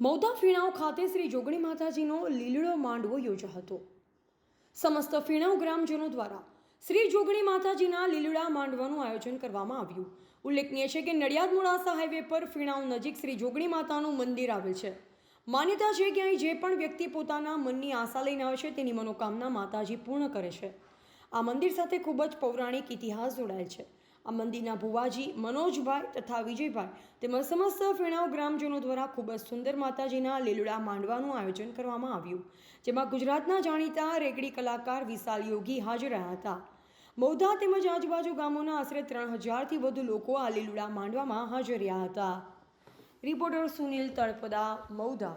મૌદા ફીણાવ ખાતે શ્રી જોગણી માતાજીનો લીલડો માંડવો યોજા હતો સમસ્ત ફીણાવ ગ્રામજનો દ્વારા શ્રી જોગણી માતાજીના લીલડા માંડવાનું આયોજન કરવામાં આવ્યું. ઉલ્લેખનીય છે કે નડિયાદ મોડાસા હાઈવે પર ફીણાવ નજીક શ્રી જોગણી માતાનું મંદિર આવેલ છે. માન્યતા છે કે અહીં જે પણ વ્યક્તિ પોતાના મનની આશા લઈને આવે છે તેની મનોકામના માતાજી પૂર્ણ કરે છે. આ મંદિર સાથે ખૂબ જ પૌરાણિક ઇતિહાસ જોડાયેલ છે. આ મંદિરના ભુવાજી, મનોજભાઈ તથા વિજયભાઈ તેમજ સમસ્ત ફેણાવ ગ્રામજનો દ્વારા ખૂબ જ સુંદર માતાજીના લીલુડા માંડવાનું આયોજન કરવામાં આવ્યું, જેમાં ગુજરાતના જાણીતા રેકડી કલાકાર વિશાલ યોગી હાજર રહ્યા હતા. બૌદ્ધા તેમજ આજુબાજુ ગામોના આશરે ત્રણ હજારથી વધુ લોકો આ લીલુડા માંડવામાં હાજર રહ્યા હતા. રિપોર્ટર સુનિલ તળપદા, મૌધા.